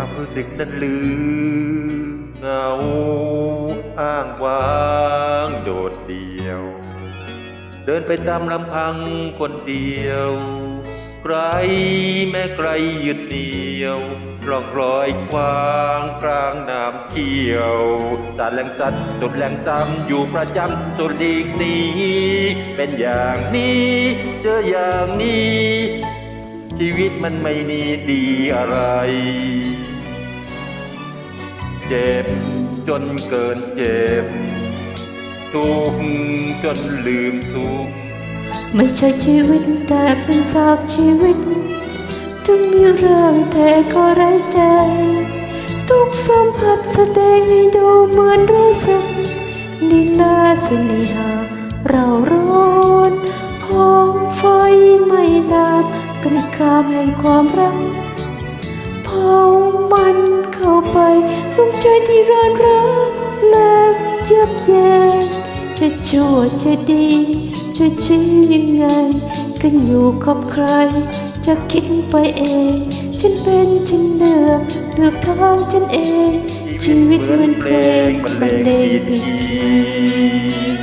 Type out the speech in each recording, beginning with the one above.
ความรู้สึกนั้นลืมเหงาอ้างว้างโดดเดี่ยว เดินไปตามลำพังคนเดียวไกลแม้ไกลหยุดเดียวร่องรอยกว้างกลางน้ำเชี่ยวสารแรงสัดสุดแรงซ้ำอยู่ประจำสุดลีกนี้ เป็นอย่างนี้ เจออย่างนี้ ชีวิตมันไม่มีดีอะไร เจ็บ จนเกินเจ็บ ทุกข์จนลืมทุกข์ไม่ใช่ชีวิตแต่เป็นซากชีวิตถึงมีเรื่องแต่ก็ไร้ใจ ทุกสัมผัสแสดงให้ดูเหมือนรู้สึกดีลาเสน่หาเราร้อนพองไฟไม่ลามกันคามแห่งความรักเผามัน เข้าไปดวงใจที่ร้อนรักและเจ็บแย่จะชั่วจะดีจะชี้ยังไงกันอยู่กับใคร จะคิดไปเอง ฉันเป็นฉันเลือกเลือกทางฉันเอง ชีวิตเหมือนเพลงบรรเลงผิดคีย์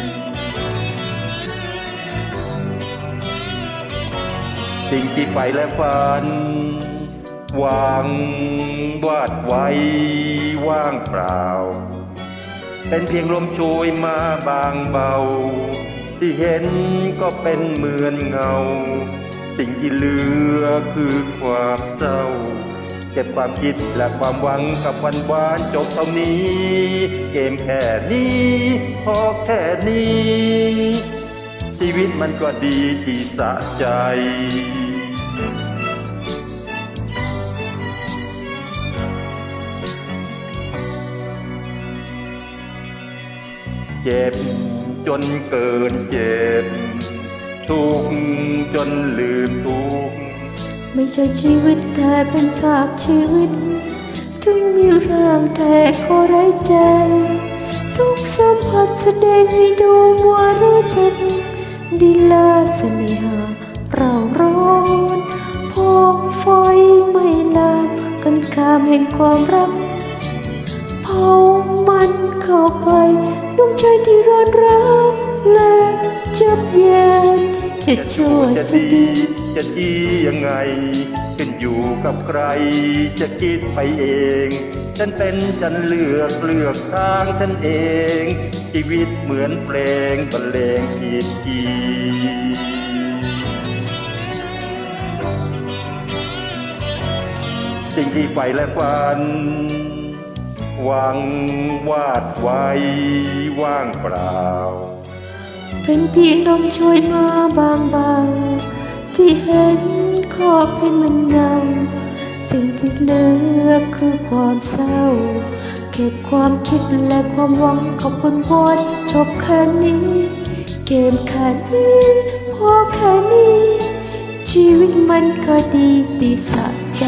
สิ่งที่ใฝ่และฝัน วังวาดไว้ว่างเปล่า เป็นเพียงลมโชยมาบางเบา ที่เห็นก็เป็นเหมือนเงา สิ่งที่เหลือคือความเศร้า เก็บความคิดและความหวังกับวันวานจบเท่านี้ เกมแค่นี้พอแค่นี้ ชีวิตมันก็ดีที่สะใจ เจ็บจนเกินเจ็บ ทุกข์จนลืมทุกข์ไม่ใช่ชีวิตแต่เป็นฉากชีวิต ถึงมีเรื่องแต่ก็ไร้ใจ ทุกสัมผัสแสดงให้ดูว่ารู้สึกดีลาเสน่หาเราร้อนพองไฟไม่ลามกันคามแห่งความรัก เผามันเข้าไปดวงใจที่ร้อนรักและเจ็บแย่จะชั่วจะจะดี จะดียังไงขึ้นอยู่กับใคร จะคิดไปเอง ฉันเป็นฉันเลือกเลือกทางฉันเอง ชีวิตเหมือนเพลงบรรเลงขีดขีสิ่งที่ใฝ่และฝัน วังวาดไว้ว่างเปล่า เป็นเพียงลมช่วยมาบางๆที่เห็นขอบเป็นมันเงา สิ่งที่เหลือคือความเศร้า เก็บความคิดและความหวังขอบคุณวอจบแค่นี้ เกมแค่นี้พอแค่นี้ ชีวิตมันก็ดีสิสะใจ